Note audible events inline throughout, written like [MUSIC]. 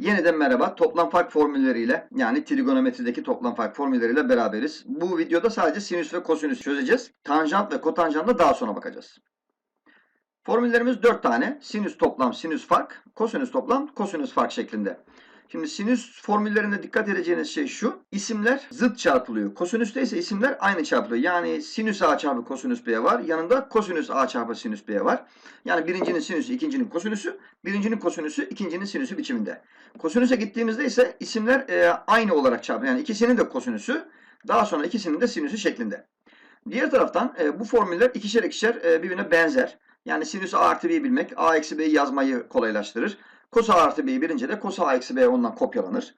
Yeniden merhaba. Toplam fark formülleriyle yani trigonometrideki toplam fark formülleriyle beraberiz. Bu videoda sadece sinüs ve kosinüs çözeceğiz. Tanjant ve kotanjanta daha sonra bakacağız. Formüllerimiz 4 tane. Sinüs toplam sinüs fark, kosinüs toplam kosinüs fark şeklinde. Şimdi sinüs formüllerinde dikkat edeceğiniz şey şu. İsimler zıt çarpılıyor. Kosinüste ise isimler aynı çarpılıyor. Yani sinüs a çarpı kosinüs b var. Yanında kosinüs a çarpı sinüs b var. Yani birincinin sinüsü, ikincinin kosinüsü, birincinin kosinüsü, ikincinin sinüsü biçiminde. Kosinüse gittiğimizde ise isimler e, aynı olarak çarpılıyor. Yani ikisinin de kosinüsü, daha sonra ikisinin de sinüsü şeklinde. Diğer taraftan e, bu formüller ikişer ikişer e, birbirine benzer. Yani sinüs a artı b'yi bilmek, a eksi b'yi yazmayı kolaylaştırır. Cos a artı b'yi bilince de cos a eksi b ondan kopyalanır.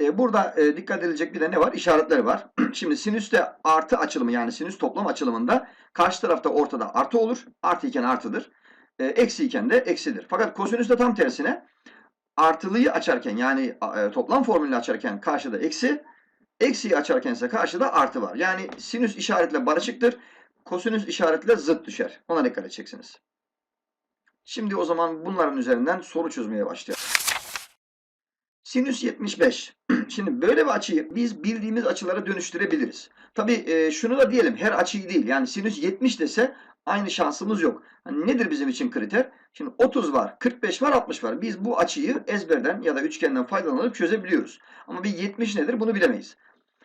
E, burada e, dikkat edilecek bir de ne var? İşaretleri var. [CLEARS THROAT] Şimdi sinüste artı açılımı yani sinüs toplam açılımında karşı tarafta ortada artı olur. Artı iken artıdır. E, eksi iken de eksidir. Fakat kosinüste tam tersine artılıyı açarken yani e, toplam formülünü açarken karşıda eksi, eksiyi açarken ise karşıda artı var. Yani sinüs işaretle barışıktır. Kosinüs işaretle zıt düşer. Ona dikkat edeceksiniz. Şimdi o zaman bunların üzerinden soru çözmeye başlayalım. Sinüs 75. [CLEARS THROAT] Şimdi böyle bir açıyı biz bildiğimiz açılara dönüştürebiliriz. Tabii e, şunu da diyelim her açıyı değil. Yani sinüs 70 dese aynı şansımız yok. Hani nedir bizim için kriter? Şimdi 30 var, 45 var, 60 var. Biz bu açıyı ezberden ya da üçgenden faydalanıp çözebiliyoruz. Ama bir 70 nedir bunu bilemeyiz.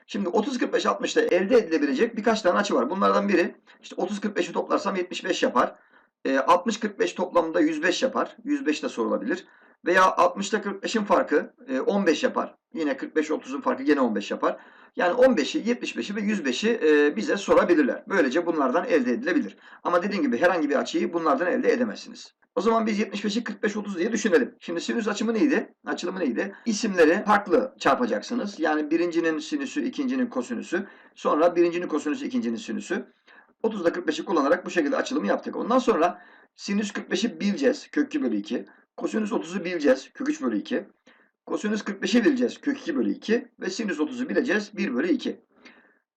Şimdi 30, 45, 60'da elde edilebilecek birkaç tane açı var. Bunlardan biri işte 30, 45'i toplarsam 75 yapar. E, 60, 45 toplamında 105 yapar. 105 de sorulabilir. Veya 60'ta 45'in farkı e, 15 yapar. Yine 45-30'un farkı gene 15 yapar. Yani 15'i, 75'i ve 105'i e, bize sorabilirler. Böylece bunlardan elde edilebilir. Ama dediğim gibi herhangi bir açıyı bunlardan elde edemezsiniz. O zaman biz 75'i 45-30 diye düşünelim. Şimdi sinüs açımı neydi? Açılımı neydi? İsimleri farklı çarpacaksınız. Yani birincinin sinüsü, ikincinin kosinüsü. Sonra birincinin kosinüsü, ikincinin sinüsü. 30'da 45'i kullanarak bu şekilde açılımı yaptık. Ondan sonra sinüs 45'i bileceğiz. Kök 2 bölü 2. Kosinüs 30'u bileceğiz. Kök 3 bölü 2. Kosinüs 45'i bileceğiz. Kök 2 bölü 2. Ve sinüs 30'u bileceğiz. 1 bölü 2.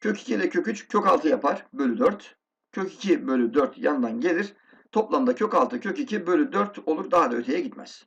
Kök 2 ile kök 3 kök 6 yapar. Bölü 4. Kök 2 bölü 4 yandan gelir. Toplamda kök 6 kök 2 bölü 4 olur. Daha da öteye gitmez.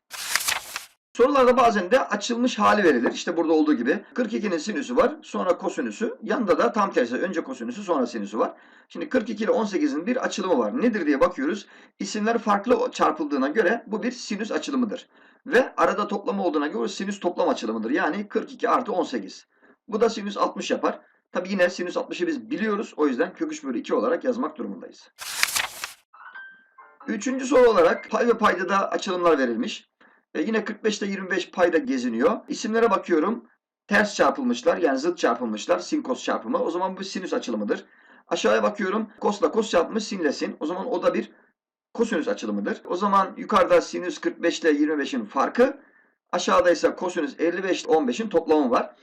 Sorularda bazen de açılmış hali verilir. İşte burada olduğu gibi 42'nin sinüsü var. Sonra kosinüsü. Yanında da tam tersi. Önce kosinüsü sonra sinüsü var. Şimdi 42 ile 18'in bir açılımı var. Nedir diye bakıyoruz. İsimler farklı çarpıldığına göre bu bir sinüs açılımıdır. Ve arada toplama olduğuna göre sinüs toplam açılımıdır. Yani 42 artı 18. Bu da sinüs 60 yapar. Tabi yine sinüs 60'ı biz biliyoruz. O yüzden kök 3 bölü 2 olarak yazmak durumundayız. Üçüncü soru olarak pay ve payda da açılımlar verilmiş. E yine 45 ile 25 payda geziniyor. İsimlere bakıyorum. Ters çarpılmışlar yani zıt çarpılmışlar. Sin kos çarpımı. O zaman bu sinüs açılımıdır. Aşağıya bakıyorum. Kosla kos çarpmış sinle sin. O zaman o da bir kosinüs açılımıdır. O zaman yukarıda sinüs 45 ile 25'in farkı. Aşağıda ise kosinüs 55 ile 15'in toplamı var.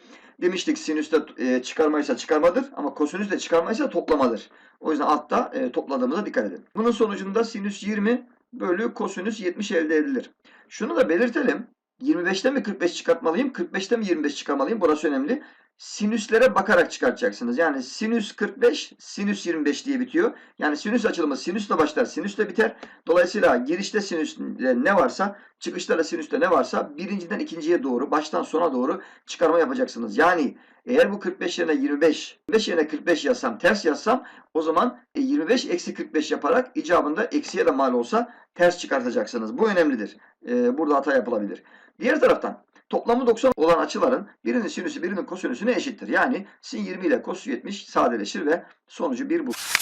Demiştik sinüste e, çıkarmaysa çıkarmadır ama kosinüs de çıkarmaysa toplamadır. O yüzden altta e, topladığımıza dikkat edin. Bunun sonucunda sinüs 20 bölü kosinüs 70 elde edilir. Şunu da belirtelim. 25'te mi 45 çıkartmalıyım? 45'te mi 25 çıkarmalıyım? Burası önemli. Sinüslere bakarak çıkartacaksınız. Yani sinüs 45, sinüs 25 diye bitiyor. Yani sinüs açılımı sinüsle başlar, sinüsle biter. Dolayısıyla girişte sinüsle ne varsa, çıkışta da sinüsle ne varsa birinciden ikinciye doğru, baştan sona doğru çıkarma yapacaksınız. Yani eğer bu 45 yerine 25, 25 yerine 45 yazsam, ters yazsam o zaman 25 eksi 45 yaparak icabında eksiye de mal olsa ters çıkartacaksınız. Bu önemlidir. Ee, burada hata yapılabilir. Diğer taraftan toplamı 90 olan açıların birinin sinüsü birinin kosinüsüne eşittir. Yani sin 20 ile kos 70 sadeleşir ve sonucu 1 bulur.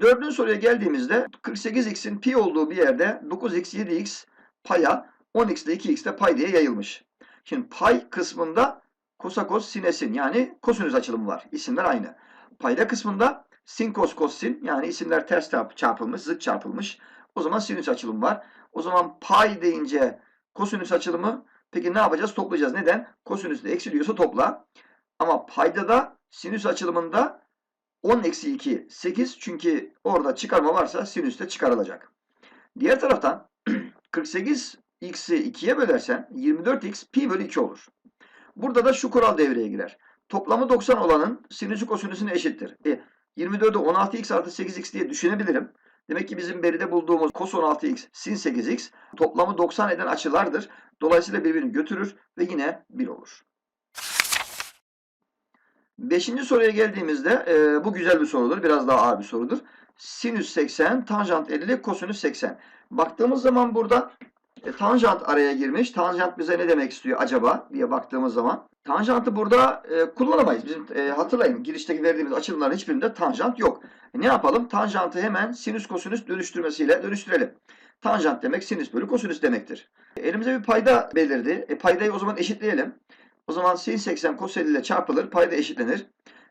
Dördüncü soruya geldiğimizde 48x'in pi olduğu bir yerde 9x 7x paya 10x ile 2x de pay diye yayılmış. Şimdi pay kısmında kosakos sinesin yani kosinüs açılımı var. İsimler aynı. Payda kısmında sin kos kos sin yani isimler ters çarpılmış, zıt çarpılmış. O zaman sinüs açılımı var. O zaman pay deyince kosinüs açılımı Peki ne yapacağız? Toplayacağız. Neden? Kosinüs de eksiliyorsa topla. Ama payda da sinüs açılımında 10 eksi 2 8 çünkü orada çıkarma varsa sinüs de çıkarılacak. Diğer taraftan [CLEARS THROAT] 48 x'i 2'ye bölersen 24x pi bölü 2 olur. Burada da şu kural devreye girer. Toplamı 90 olanın sinüsü kosinüsüne eşittir. E, 24'ü 16x artı 8x diye düşünebilirim. Demek ki bizim beride bulduğumuz cos 16x, sin 8x toplamı 90 eden açılardır. Dolayısıyla birbirini götürür ve yine 1 olur. Beşinci soruya geldiğimizde e, bu güzel bir sorudur. Biraz daha ağır bir sorudur. Sinüs 80, tanjant 50, kosinüs 80. Baktığımız zaman burada e, tanjant araya girmiş. Tanjant bize ne demek istiyor acaba diye baktığımız zaman. Tanjantı burada e, kullanamayız. Bizim e, hatırlayın girişteki verdiğimiz açılımların hiçbirinde tanjant yok. E, ne yapalım? Tanjantı hemen sinüs kosinüs dönüştürmesiyle dönüştürelim. Tanjant demek sinüs bölü kosinüs demektir. E, elimize bir payda belirdi. E, paydayı o zaman eşitleyelim. O zaman sin 80 cos 50 ile çarpılır. Payda eşitlenir.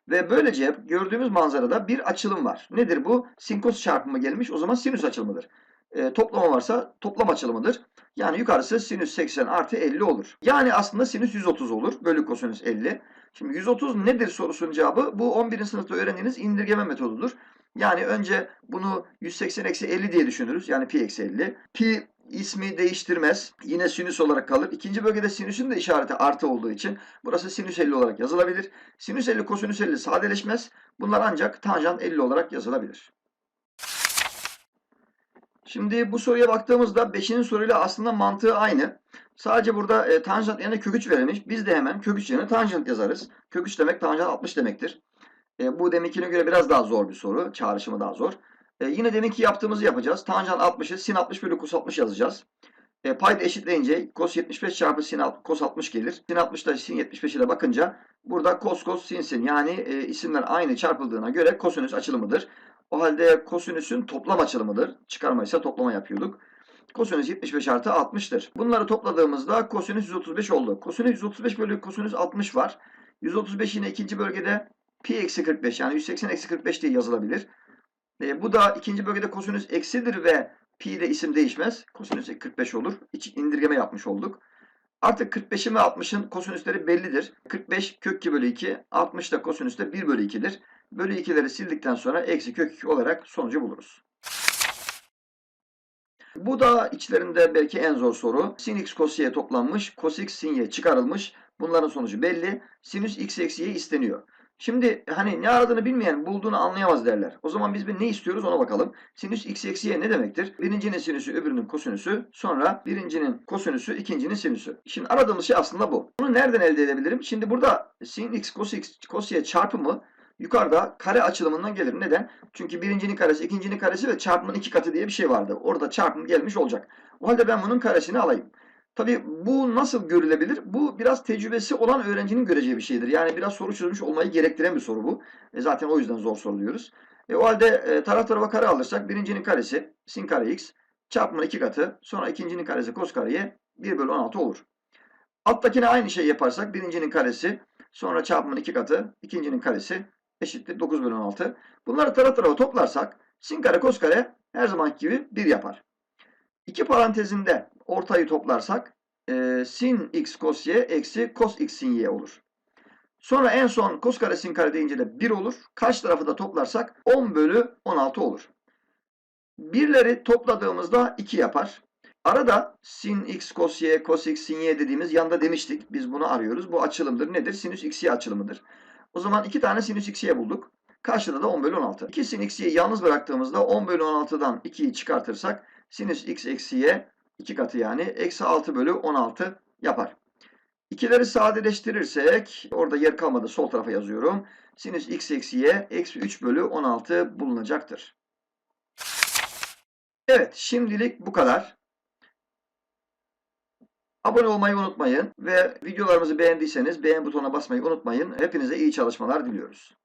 Ve böylece gördüğümüz manzarada bir açılım var. Nedir bu? Sin cos çarpımı gelmiş. O zaman sinüs açılımıdır. E, toplama varsa toplam açılımıdır. Yani yukarısı sinüs 80 artı 50 olur. Yani aslında sinüs 130 olur. Bölü kosinüs 50. Şimdi 130 nedir sorusunun cevabı? Bu 11. sınıfta öğrendiğiniz indirgeme metodudur. Yani önce bunu 180 eksi 50 diye düşünürüz. Yani pi eksi 50. Pi ismi değiştirmez. Yine sinüs olarak kalır. İkinci bölgede sinüsün de işareti artı olduğu için burası sinüs 50 olarak yazılabilir. Sinüs 50 kosinüs 50 sadeleşmez. Bunlar ancak tanjant 50 olarak yazılabilir. Şimdi bu soruya baktığımızda 5. soruyla aslında mantığı aynı. Sadece burada e, tanjant yerine kök 3 verilmiş. Biz de hemen kök 3 yerine tanjant yazarız. Kök 3 demek tanjant 60 demektir. E, bu deminkine göre biraz daha zor bir soru. Çağrışımı daha zor. E, yine deminki yaptığımızı yapacağız. Tanjant 60'ı sin 60 bölü cos 60 yazacağız. E, payda eşitleyince cos 75 çarpı sin cos 60 gelir. Sin 60 da sin 75 ile bakınca burada cos cos sin sin yani e, isimler aynı çarpıldığına göre kosinüs açılımıdır. O halde kosinüsün toplam açılımıdır. Çıkarma ise toplama yapıyorduk. Kosinüs 75 artı 60'tır. Bunları topladığımızda kosinüs 135 oldu. Kosinüs 135 bölü kosinüs 60 var. 135 yine ikinci bölgede pi eksi 45 yani 180 eksi 45 diye yazılabilir. E, bu da ikinci bölgede kosinüs eksidir ve pi de isim değişmez. Kosinüs 45 olur. İç indirgeme yapmış olduk. Artık 45'in ve 60'ın kosinüsleri bellidir. 45 kök 2 bölü 2, 60 da kosinüs de 1 bölü 2'dir. Bölü 2'leri sildikten sonra eksi kök 2 olarak sonucu buluruz. Bu da içlerinde belki en zor soru. Sin x cos y toplanmış, cos x sin y çıkarılmış. Bunların sonucu belli. Sinüs x eksi y isteniyor. Şimdi hani ne aradığını bilmeyen bulduğunu anlayamaz derler. O zaman biz bir ne istiyoruz ona bakalım. Sinüs x eksi y ne demektir? Birincinin sinüsü öbürünün kosinüsü. Sonra birincinin kosinüsü ikincinin sinüsü. Şimdi aradığımız şey aslında bu. Bunu nereden elde edebilirim? Şimdi burada sin x cos x cos y çarpımı yukarıda kare açılımından gelir. Neden? Çünkü birincinin karesi, ikincinin karesi ve çarpımın iki katı diye bir şey vardı. Orada çarpım gelmiş olacak. O halde ben bunun karesini alayım. Tabii bu nasıl görülebilir? Bu biraz tecrübesi olan öğrencinin göreceği bir şeydir. Yani biraz soru çözmüş olmayı gerektiren bir soru bu. E zaten o yüzden zor soru diyoruz. E o halde e, taraf tarafa kare alırsak birincinin karesi sin kare x çarpımın iki katı sonra ikincinin karesi kos kareye 1 bölü 16 olur. Alttakine aynı şey yaparsak birincinin karesi sonra çarpımın iki katı ikincinin karesi eşittir 9 bölü 16. Bunları taraf tarafa toplarsak sin kare kos kare her zamanki gibi 1 yapar. İki parantezinde ortayı toplarsak e, sin x cos y eksi cos x sin y olur. Sonra en son cos kare sin kare deyince de 1 olur. Kaç tarafı da toplarsak 10 bölü 16 olur. Birleri topladığımızda 2 yapar. Arada sin x cos y cos x sin y dediğimiz yanda demiştik. Biz bunu arıyoruz. Bu açılımdır. Nedir? Sinüs x y açılımıdır. O zaman 2 tane sinüs x y bulduk. Karşıda da 10 bölü 16. 2 sin x y'yi yalnız bıraktığımızda 10 bölü 16'dan 2'yi çıkartırsak sinüs x eksi y 2 katı yani eksi 6 bölü 16 yapar. İkileri sadeleştirirsek orada yer kalmadı sol tarafa yazıyorum. Sinüs x eksi y eksi 3 bölü 16 bulunacaktır. Evet şimdilik bu kadar. Abone olmayı unutmayın ve videolarımızı beğendiyseniz beğen butonuna basmayı unutmayın. Hepinize iyi çalışmalar diliyoruz.